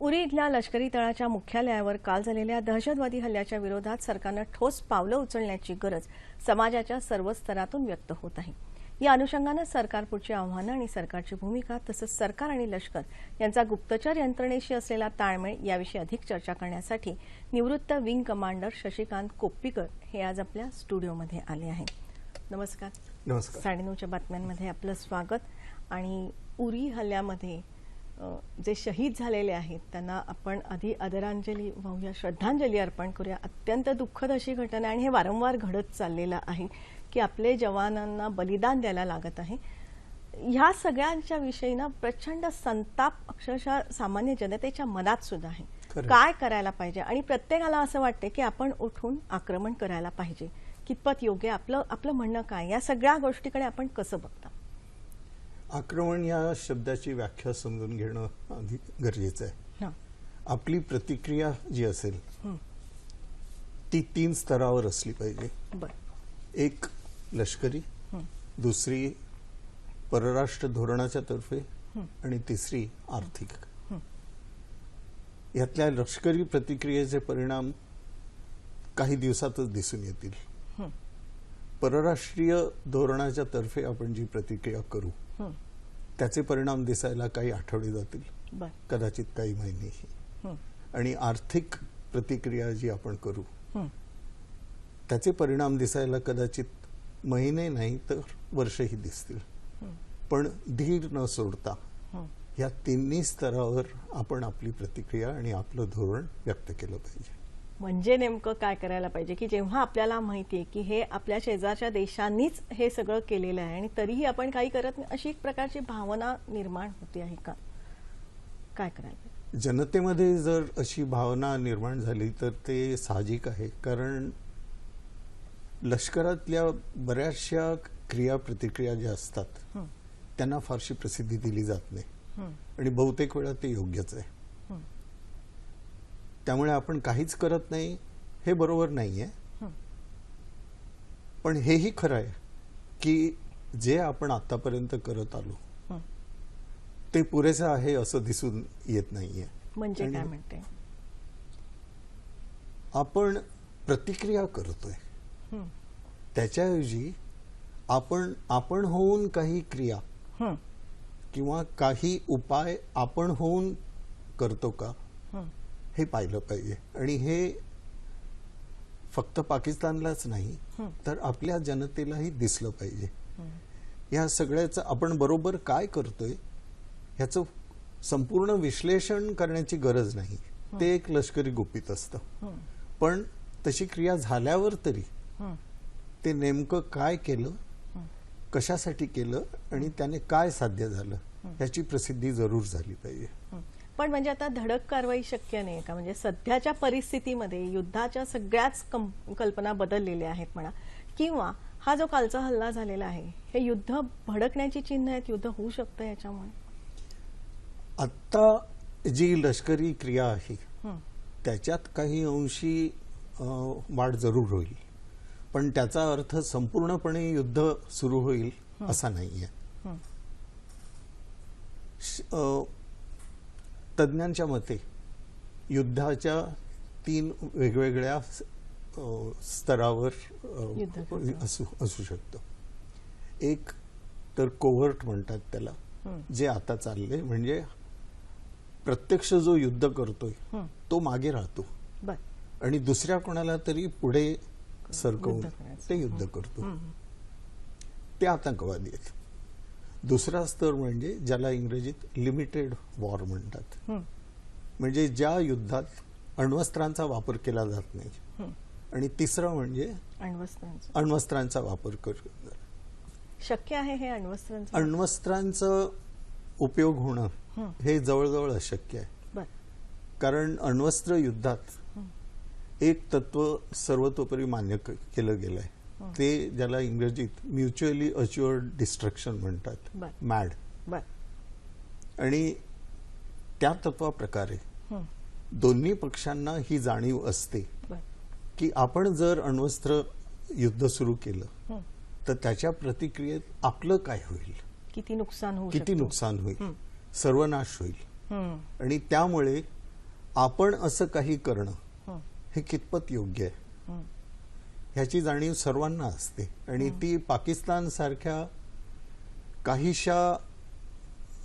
उरी इथल्या लष्करी तळाच्या मुख्यालयावर काल झालेल्या दहशतवादी हल्ल्याच्या विरोधात सरकारनं ठोस पावलं उचलण्याची गरज समाजाच्या सर्व स्तरातून व्यक्त होत आहे. या अनुषंगानं सरकार पुढची आव्हानं आणि सरकारची भूमिका तसंच सरकार आणि लष्कर यांचा गुप्तचर यंत्रणेशी असलेला ताळमेळ याविषयी अधिक चर्चा करण्यासाठी निवृत्त विंग कमांडर शशिकांत कोप्पीकर हे आज आपल्या स्टुडिओमध्ये आले आहेत. नमस्कार. नमस्कार. साडेनऊच्या बातम्यांमध्ये आपलं स्वागत आणि उरी हल्ल्यामध्ये जे शहीद झालेले आहेत त्यांना आपण आधी आदरांजली वाहूया श्रद्धांजली अर्पण करूया. अत्यंत दुःखद अशी घटना आहे आणि हे वारंवार घडत चाललेलं आहे की आपले जवानांना बलिदान द्यायला लागत आहे. ह्या सगळ्यांच्या विषयी ना प्रचंड संताप अक्षरशः सामान्य जनतेच्या मनात सुद्धा आहे. काय करायला पाहिजे? आणि प्रत्येकाला असं वाटतं की आपण उठून आक्रमण करायला पाहिजे. कितपत योग्य? आपलं आपलं म्हणणं काय? या सगळ्या गोष्टीकडे आपण कसं बघता? आक्रमण या शब्दाची व्याख्या समजून घेणं अधिक गरजेचं आहे. आपली प्रतिक्रिया जी असेल. ती तीन स्तरावर असली पाहिजे एक लष्करी. दुसरी परराष्ट्र धोरणाच्या तर्फे. आणि तिसरी आर्थिक. यातल्या लष्करी प्रतिक्रियेचे परिणाम काही दिवसातच दिसून येतील. परराष्ट्रीय धोरणाच्या तर्फे आपण जी प्रतिक्रिया करू. त्याचे परिणाम दिसायला काही आठवडे जातील कदाचित काही महिनेही. आणि आर्थिक प्रतिक्रिया जी आपण करू. त्याचे परिणाम दिसायला कदाचित महिने नाही तर वर्षही दिसतील. पण धीर न सोडता. या तिन्ही स्तरावर आपण आपली प्रतिक्रिया आणि आपलं धोरण व्यक्त केलं पाहिजे म्हणजे नेमकं काय करायला पाहिजे की जेव्हा आपल्याला माहिती आहे की हे आपल्या शेजारच्या देशांनीच हे सगळं केलेलं आहे आणि तरीही आपण काही करत नाही अशी एक प्रकारची भावना निर्माण होते आहे का काय करायला? जनतेमध्ये जर अशी भावना निर्माण झाली तर ते साहजिक आहे कारण लष्करातल्या बऱ्याचशा क्रिया प्रतिक्रिया ज्या असतात. त्यांना फारशी प्रसिद्धी दिली जात नाही. आणि बहुतेक वेळा ते योग्यच आहे. त्यामुळे आपण काहीच करत नाही हे बरोबर नाहीये हं. पण हेही खरं आहे की जे आपण आतापर्यंत करत आलो. ते पुरेसं आहे असं दिसून येत नाहीये म्हणजे काय म्हणते आपण प्रतिक्रिया करतोय हं. त्याच्याऐवजी आपण आपण होऊन काही क्रिया. किंवा काही उपाय आपण होऊन करतो का हं. पाहिलं पाहिजे आणि हे फक्त पाकिस्तानलाच नाही. तर आपल्या जनतेलाही दिसलं पाहिजे हं. या सगळ्याचं आपण बरोबर काय करतोय ह्याचं संपूर्ण विश्लेषण करण्याची गरज नाही ते एक लष्करी गुपित असतं. पण तशी क्रिया झाल्यावर तरी. ते नेमकं काय केलं. कशासाठी केलं आणि त्याने काय साध्य झालं ह्याची प्रसिद्धी जरूर झाली पाहिजे. पण म्हणजे आता धडक कारवाई शक्य नाही का? म्हणजे सध्याच्या परिस्थितीमध्ये युद्धाच्या सगळ्याच कल्पना बदललेल्या आहेत म्हणा. किंवा हा जो कालचा हल्ला झालेला आहे हे युद्ध भडकण्याची चिन्ह आहेत? युद्ध होऊ शकतं याच्यामुळे? आत्ता जी लष्करी क्रिया आहे हं. त्याच्यात काही अंशी वाढ जरूर होईल. पण त्याचा अर्थ संपूर्णपणे युद्ध सुरू होईल असा नाहीये. तज्ज्ञांच्या मते युद्धाच्या तीन वेगवेगळ्या स्तरावर. असू असू शकतं एक तर कोव्हर्ट म्हणतात त्याला. जे आता चालले म्हणजे प्रत्यक्ष जो युद्ध करतोय. तो मागे राहतो आणि दुसऱ्या कोणाला तरी पुढे सरकवून. ते युद्ध करतो. ते आतंकवादी आहेत दुसरा स्तर म्हणजे ज्याला इंग्रजीत लिमिटेड वॉर म्हणतात. म्हणजे ज्या युद्धात अण्वस्त्रांचा वापर केला जात नाही. आणि तिसरं म्हणजे अण्वस्त्रांचं. वापर कर शक्य आहे हे अण्वस्त्रांचं? अण्वस्त्रांचं उपयोग होणं हं. जवळजवळ अशक्य आहे. कारण अण्वस्त्र युद्धात एक तत्व सर्वतोपरी मान्य केलं गेलंय. ते ज्याला इंग्रजीत म्युच्युअली अच्युअर्ड डिस्ट्रक्शन म्हणतात. मॅड आणि त्या तत्वाप्रकारे. दोन्ही पक्षांना ही जाणीव असते की आपण जर अण्वस्त्र युद्ध सुरू केलं. तर त्याच्या प्रतिक्रियेत आपलं काय होईल किती नुकसान होऊ किती? नुकसान होईल. सर्वनाश होईल. आणि त्यामुळे आपण असं काही करणं हं, कितपत योग्य आहे. ह्याची जाणीव सर्वांना असते. आणि ती पाकिस्तान सारख्या काहीशा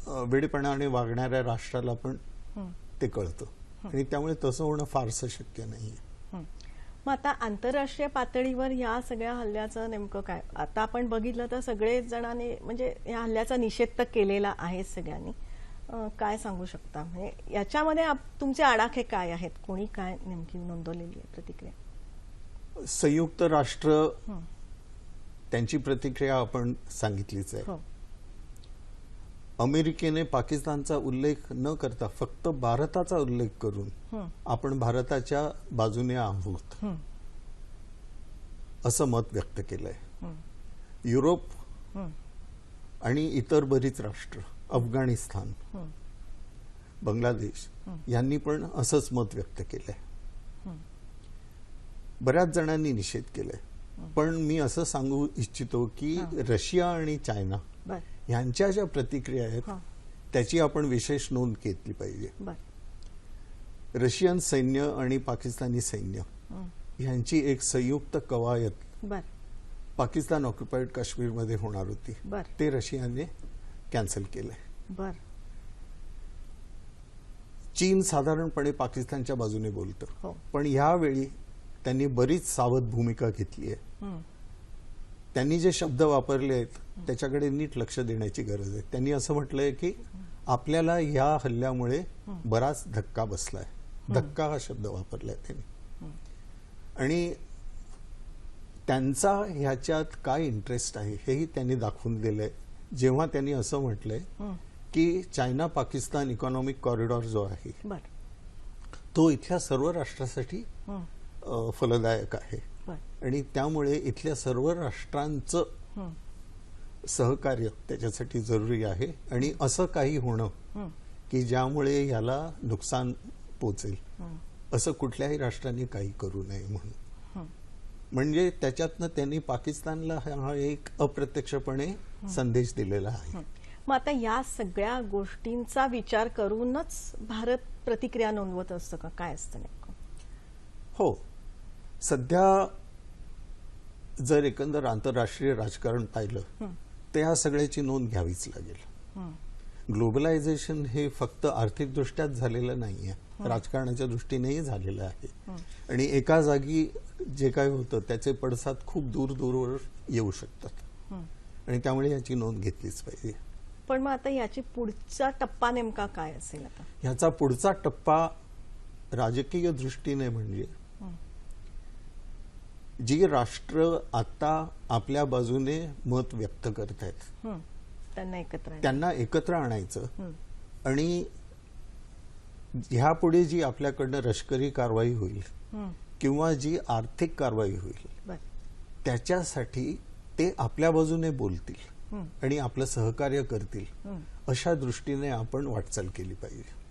वेडेपणाने वागणाऱ्या राष्ट्राला पण. ते कळतं. आणि त्यामुळे तसं होणं फारसं शक्य नाहीये हं. मग आता आंतरराष्ट्रीय पातळीवर या सगळ्या हल्ल्याचं नेमकं काय? आता आपण बघितलं तर सगळेच जणांनी म्हणजे या हल्ल्याचा निषेध तर केलेला आहे सगळ्यांनी. काय सांगू शकता? म्हणजे याच्यामध्ये तुमचे आडाखे काय आहेत? कोणी काय नेमकी नोंदवलेली आहे प्रतिक्रिया? संयुक्त राष्ट्र. त्यांची प्रतिक्रिया आपण सांगितलीच आहे. हो. अमेरिकेने पाकिस्तानचा उल्लेख न करता फक्त भारताचा उल्लेख करून आपण भारताच्या बाजूने आहोत. असं मत व्यक्त केलंय. युरोप आणि इतर बरीच राष्ट्र अफगाणिस्तान बांगलादेश. यांनी पण असंच मत व्यक्त केलंय. बऱ्याच जणांनी निषेध केलाय. पण मी असं सांगू इच्छितो की. रशिया आणि चायना यांच्या ज्या प्रतिक्रिया आहेत त्याची आपण विशेष नोंद घेतली पाहिजे. रशियन सैन्य आणि पाकिस्तानी सैन्य यांची एक संयुक्त कवायत पाकिस्तान ऑक्युपाईड काश्मीरमध्ये होणार होती. ते रशियाने कॅन्सल केलंय. चीन साधारणपणे पाकिस्तानच्या बाजूने बोलतं. हो. पण यावेळी त्यांनी बरीच सावध भूमिका घेतली आहे. हं, त्यांनी जे शब्द वापरले आहेत त्याच्याकडे नीट लक्ष देण्याची गरज आहे. त्यांनी असं म्हटलंय की आपल्याला या हल्ल्यामुळे बराच धक्का बसलाय. धक्का हा शब्द वापरलाय त्यांनी. आणि त्यांचा ह्याच्यात काय इंटरेस्ट आहे हेही त्यांनी दाखवून दिलंय. जेव्हा त्यांनी असं म्हटलंय की चायना पाकिस्तान इकॉनॉमिक कॉरिडॉर जो आहे तो इथल्या सर्व राष्ट्रासाठी फलदायक आहे. आणि त्यामुळे इथल्या सर्व राष्ट्रांचं सहकार्य त्याच्यासाठी जरुरी आहे. आणि असं काही होणं की ज्यामुळे याला नुकसान पोचेल. हं, असं कुठल्याही राष्ट्राने काही करू नये म्हणून. हं. म्हणजे त्याच्यातनं त्यांनी पाकिस्तानला हा एक अप्रत्यक्षपणे संदेश दिलेला आहे. मग आता या सगळ्या गोष्टींचा विचार करूनच भारत प्रतिक्रिया नोंदवत असतं का? काय असतं नेमकं? हो. सध्या जर एकंदर आंतरराष्ट्रीय राजकारण पाहिलं तर ह्या सगळ्याची नोंद घ्यावीच लागेल. ग्लोबलायझेशन हे फक्त आर्थिकदृष्ट्याच झालेलं नाहीये. राजकारणाच्या दृष्टीनेही झालेलं आहे. आणि एका जागी जे काय होतं त्याचे पडसाद खूप दूर दूरवर येऊ शकतात. आणि त्यामुळे याची नोंद घेतलीच पाहिजे. पण मग आता याची पुढचा टप्पा नेमका काय असेल आता? ह्याचा पुढचा टप्पा राजकीय दृष्टीने म्हणजे जी राष्ट्र आता आपल्या बाजूने मत व्यक्त करत आहेत. त्यांना एकत्र त्यांना एकत्र आणायचं. आणि ह्यापुढे जी आपल्याकडनं लष्करी कारवाई होईल किंवा जी आर्थिक कारवाई होईल त्याच्यासाठी ते आपल्या बाजूने बोलतील आणि आपलं सहकार्य करतील अशा दृष्टीने आपण वाटचाल केली पाहिजे.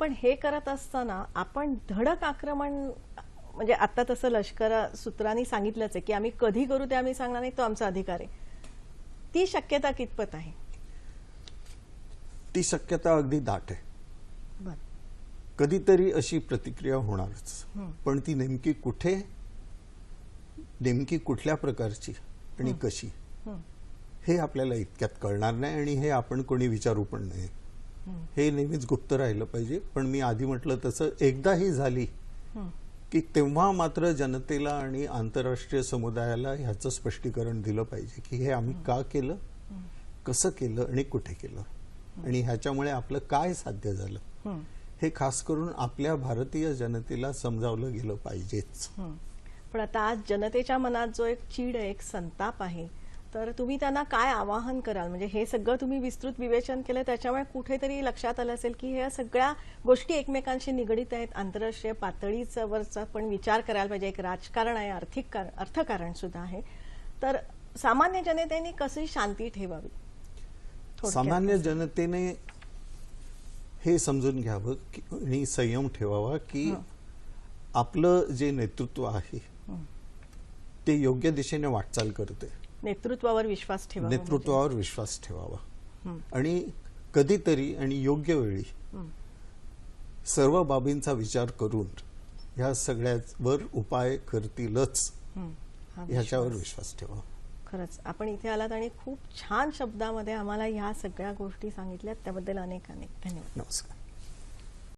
पण हे करत असताना आपण धडक आक्रमण म्हणजे आता तसं लष्कर सूत्रांनी सांगितलंच आहे की आम्ही कधी करू ते आम्ही सांगणार नाही तो आमचा अधिकार आहे. ती शक्यता कितपत आहे? ती शक्यता अगदी दाट आहे. कधीतरी अशी प्रतिक्रिया होणारच. पण ती नेमकी कुठे नेमकी कुठल्या प्रकारची आणि कशी हं, आपल्याला इतक्यात कळणार नाही आणि हे आपण कोणी विचारू पण नाही. हं, नेहमीच गुप्त राहिलं पाहिजे. पण मी आधी म्हटलं तसं एकदा ही. झाली की तेव्हा मात्र जनतेला आणि आंतरराष्ट्रीय समुदायाला ह्याचं स्पष्टीकरण दिलं पाहिजे की हे आम्ही का केलं कसं केलं आणि कुठे केलं? आणि ह्याच्यामुळे आपलं काय साध्य झालं? हे खास करून आपल्या भारतीय जनतेला समजावलं गेलं पाहिजेच. पण आता आज जनतेच्या मनात जो एक चीड आहे एक संताप आहे तर तुम्ही त्यांना काय आवाहन कराल म्हणजे हे सगळं तुम्ही विस्तृत विवेचन केलं त्याच्यामुळे कुठेतरी लक्षात आलं असेल की ह्या सगळ्या गोष्टी एकमेकांशी निगडीत आहेत आंतरराष्ट्रीय पातळीवरचा पण विचार करायला पाहिजे एक राजकारण आहे आर्थिक कार- अर्थकारण सुद्धा आहे तर सामान्य जनतेने कशी शांती ठेवावी. सामान्य जनतेने हे समजून घ्यावं की आणि संयम ठेवावा की. आपलं जे नेतृत्व आहे. ते योग्य दिशेने वाटचाल करते नेतृत्वावर विश्वास ठेवा नेतृत्वावर विश्वास ठेवावा. आणि कधीतरी आणि योग्य वेळी. सर्व बाबींचा विचार करून ह्या सगळ्यावर उपाय करतीलच ह्याच्यावर विश्वास. विश्वास ठेवा खरंच आपण इथे आलात आणि खूप छान शब्दामध्ये आम्हाला ह्या सगळ्या गोष्टी सांगितल्यात त्याबद्दल अनेक अनेक धन्यवाद नमस्कार